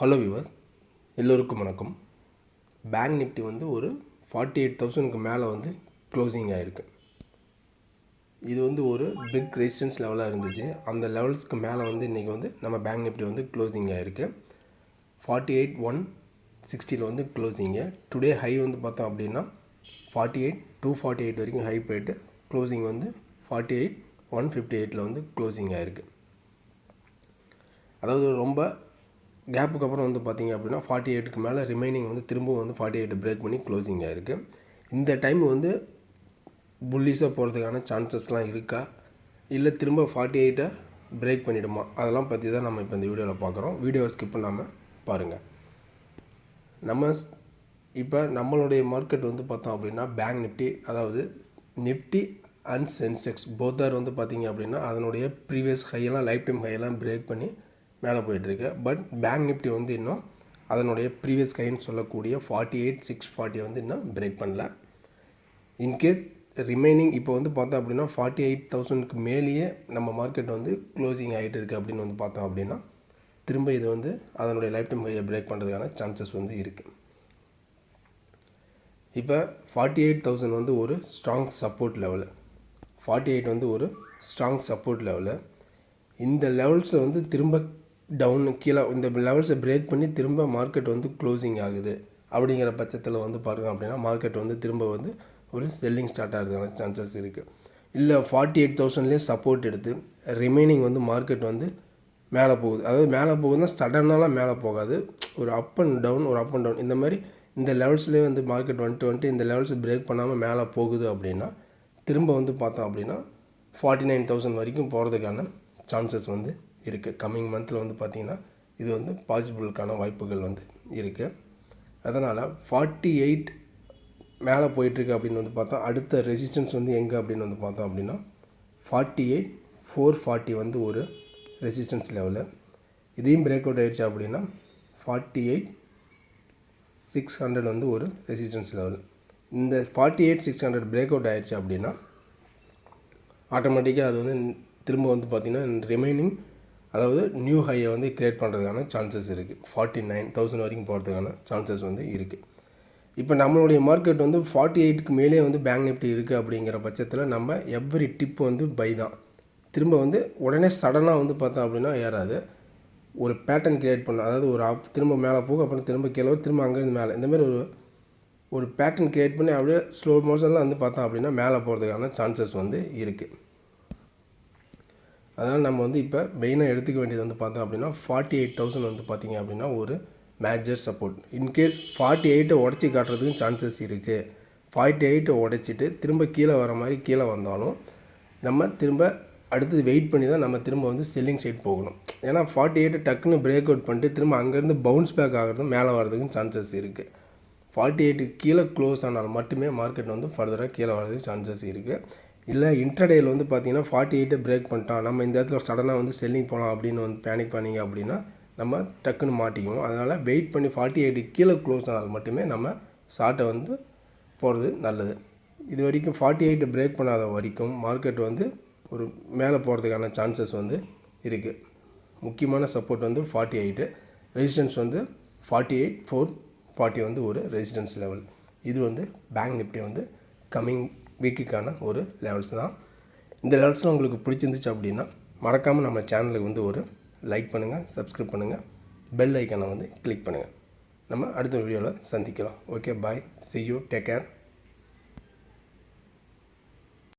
Hello viewers எல்லோருக்கும் வணக்கம். Bank Nifty வந்து ஒரு ஃபார்ட்டி எயிட் தௌசண்ட்க்கு மேலே வந்து க்ளோசிங் ஆகிருக்கு இது வந்து ஒரு பிக் ரெசிஸ்டன்ஸ் லெவலாக இருந்துச்சு. அந்த லெவல்ஸ்க்கு மேலே வந்து இன்றைக்கி வந்து நம்ம பேங்க் நிஃப்டி வந்து க்ளோசிங் ஆகிருக்கு ஃபார்ட்டி எயிட் ஒன் சிக்ஸ்டியில் வந்து க்ளோசிங்கு டுடே ஹை வந்து பார்த்தோம் அப்படின்னா forty eight two forty eight வரைக்கும் ஹை போயிட்டு க்ளோசிங் வந்து ஃபார்ட்டி எயிட் ஒன் ஃபிஃப்டி எயிட்டில் வந்து க்ளோசிங் ஆகிருக்கு அதாவது ரொம்ப கேப்புக்கு அப்புறம் வந்து பார்த்தீங்க அப்படின்னா ஃபார்ட்டி எயிட்டுக்கு மேலே ரிமைனிங் வந்து திரும்பவும் வந்து ஃபார்ட்டி எயிட் பிரேக் பண்ணி க்ளோசிங் ஆகிருக்கு இந்த டைம் வந்து புல்லிஸாக போகிறதுக்கான சான்சஸ்லாம் இருக்கா? இல்லை திரும்ப ஃபார்ட்டி எயிட்டை பிரேக் பண்ணிவிடுமா அதெல்லாம் பற்றி தான் நம்ம இப்போ இந்த வீடியோவில் பார்க்குறோம் வீடியோவை ஸ்கிப் பண்ணாமல் பாருங்கள் நம்ம இப்போ நம்மளுடைய மார்க்கெட் வந்து பார்த்தோம் அப்படின்னா பேங்க் நிஃப்டி அதாவது Nifty and Sensex both are வந்து பார்த்திங்க அப்படின்னா அதனுடைய ப்ரீவியஸ் ஹையெல்லாம் லைஃப் டைம் ஹையெல்லாம் பிரேக் பண்ணி மேலே போயிட்டுருக்கு. பட் பேங்க் நிஃப்டி வந்து இன்னும் அதனுடைய ப்ரீவியஸ் கைன்னு சொல்லக்கூடிய ஃபார்ட்டி எயிட் சிக்ஸ் ஃபார்ட்டி வந்து இன்னும் பிரேக் பண்ணல. இன்கேஸ் ரிமைனிங் இப்போ வந்து பார்த்தோம் அப்படின்னா ஃபார்ட்டி எயிட் தௌசண்ட்க்கு மேலேயே நம்ம மார்க்கெட் வந்து க்ளோசிங் ஆகிட்டு இருக்குது அப்படின்னு வந்து பார்த்தோம் அப்படின்னா திரும்ப இது வந்து அதனுடைய லைஃப் டைம் ஹையை பிரேக் பண்ணுறதுக்கான சான்சஸ் வந்து இருக்குது இப்போ ஃபார்ட்டி எயிட் தௌசண்ட் வந்து ஒரு strong support level forty eight வந்து ஒரு ஸ்ட்ராங் சப்போர்ட் லெவலு இந்த லெவல்ஸை வந்து திரும்ப டவுன் கீழே இந்த லெவல்ஸை பிரேக் பண்ணி திரும்ப மார்க்கெட் வந்து க்ளோசிங் ஆகுது. அப்படிங்கிற பட்சத்தில் வந்து பாருங்க அப்படின்னா மார்க்கெட் வந்து திரும்ப வந்து ஒரு செல்லிங் ஸ்டார்ட் ஆகிறதுக்கான சான்சஸ் இருக்குது இல்லை ஃபார்ட்டி எயிட் தௌசண்ட்லேயே சப்போர்ட் எடுத்து ரிமைனிங் வந்து மார்க்கெட் வந்து மேலே போகுது. அதாவது மேலே போகுதுன்னா சடனாலாம் மேலே போகாது. ஒரு அப் அண்ட் டவுன் ஒரு அப் அண்ட் டவுன் இந்த மாதிரி இந்த லெவல்ஸ்லேயே வந்து மார்க்கெட் வந்துட்டு வந்துட்டு இந்த லெவல்ஸ் பிரேக் பண்ணாமல் மேலே போகுது அப்படின்னா திரும்ப வந்து பார்த்தோம் அப்படின்னா ஃபார்ட்டி நைன் தௌசண்ட் வரைக்கும் போகிறதுக்கான சான்சஸ் வந்து இருக்குது கம்மிங் மந்தில் வந்து பார்த்திங்கன்னா இது வந்து பாசிபிளுக்கான வாய்ப்புகள் வந்து இருக்குது அதனால் ஃபார்ட்டி எயிட் மேலே போயிட்டுருக்கு அப்படின்னு வந்து பார்த்தா அடுத்த ரெசிஸ்டன்ஸ் வந்து எங்கே அப்படின்னு வந்து பார்த்தோம் அப்படின்னா ஃபார்ட்டி எயிட் ஃபோர் ஃபார்ட்டி வந்து ஒரு ரெசிஸ்டன்ஸ் லெவலு இதையும் பிரேக் அவுட் ஆயிடுச்சு அப்படின்னா ஃபார்ட்டி எயிட் சிக்ஸ் ஹண்ட்ரட் வந்து ஒரு ரெசிஸ்டன்ஸ் லெவல் இந்த forty eight six hundred break out ஆயிடுச்சு அப்படின்னா ஆட்டோமேட்டிக்காக அது வந்து திரும்ப வந்து பார்த்திங்கன்னா ரிமைனிங் அதாவது நியூ ஹையை வந்து க்ரியேட் பண்ணுறதுக்கான சான்சஸ் இருக்குது ஃபார்ட்டி நைன் தௌசண்ட் வரைக்கும் போகிறதுக்கான சான்சஸ் வந்து இருக்குது இப்போ நம்மளுடைய மார்க்கெட் வந்து ஃபார்ட்டி எயிட்டுக்கு மேலே வந்து பேங்க் நிஃப்டி இருக்குது அப்படிங்கிற பட்சத்தில் நம்ம எவ்ரி டிப் வந்து பை தான். திரும்ப வந்து உடனே சடனாக வந்து பார்த்தோம் அப்படின்னா ஏறாது. ஒரு பேட்டர்ன் க்ரியேட் பண்ணும் அதாவது ஒரு ஆப் திரும்ப மேலே போகும் அப்புறம் திரும்ப கீழே திரும்ப அங்கேருந்து மேலே. இந்தமாதிரி ஒரு ஒரு பேட்டர்ன் க்ரியேட் பண்ணி அப்படியே ஸ்லோ மோஷனில் வந்து பார்த்தோம் அப்படின்னா மேலே போகிறதுக்கான சான்சஸ் வந்து இருக்குது அதனால் நம்ம வந்து இப்போ மெயினாக எடுத்துக்க வேண்டியது வந்து பார்த்தோம் அப்படின்னா ஃபார்ட்டி எயிட் தௌசண்ட் வந்து பார்த்திங்க அப்படின்னா ஒரு major support in case forty எயிட்டை உடச்சி காட்டுறதுக்கும் சான்சஸ் இருக்குது ஃபார்ட்டி எயிட்டை உடைச்சிட்டு திரும்ப கீழே வர மாதிரி கீழே வந்தாலும் நம்ம திரும்ப அடுத்தது வெயிட் பண்ணி தான் நம்ம திரும்ப வந்து செல்லிங் சைட் போகணும். ஏன்னா ஃபார்ட்டி எயிட்டை டக்குன்னு பிரேக் அவுட் பண்ணிட்டு திரும்ப அங்கேருந்து பவுன்ஸ் பேக் ஆகிறதும் மேலே வர்றதுக்கும் சான்சஸ் இருக்குது ஃபார்ட்டி எயிட்டுக்கு கீழே க்ளோஸ் ஆனால் மட்டுமே மார்க்கெட் வந்து ஃபர்தராக கீழே வர்றதுக்கு சான்சஸ் இருக்குது இல்லை இன்டர்டேயில் வந்து பார்த்தீங்கன்னா ஃபார்ட்டி எயிட்டை பிரேக் பண்ணிட்டோம் நம்ம இந்த இடத்துல சடனாக வந்து செல்லிங் போகலாம் அப்படின்னு வந்து பேனிக் பண்ணிங்க அப்படின்னா நம்ம டக்குன்னு மாட்டிக்குவோம். அதனால் வெயிட் பண்ணி ஃபார்ட்டி எயிட்டுக்கு கீழே க்ளோஸ் ஆனால் மட்டுமே நம்ம ஷார்ட்டை வந்து போகிறது நல்லது. இது வரைக்கும் ஃபார்ட்டி எயிட்டு பிரேக் பண்ணாத வரைக்கும் மார்க்கெட் வந்து ஒரு மேலே போகிறதுக்கான சான்சஸ் வந்து இருக்குது முக்கியமான சப்போர்ட் வந்து ஃபார்ட்டி எயிட்டு ரெசிஸ்டன்ஸ் வந்து ஃபார்ட்டி எயிட் ஃபோர் ஃபார்ட்டி வந்து ஒரு ரெசிஸ்டன்ஸ் லெவல் இது வந்து பேங்க் நிஃப்டி வந்து கம்மிங் வீக்குக்கான ஒரு லெவல்ஸ் தான். இந்த லெவல்ஸ்லாம் உங்களுக்கு பிடிச்சிருந்துச்சு அப்படின்னா மறக்காமல் நம்ம சேனலுக்கு வந்து ஒரு லைக் பண்ணுங்கள் சப்ஸ்கிரைப் பண்ணுங்கள் பெல் ஐக்கானை வந்து கிளிக் பண்ணுங்கள் நம்ம அடுத்த வீடியோவில் சந்திக்கலாம் okay bye see you take care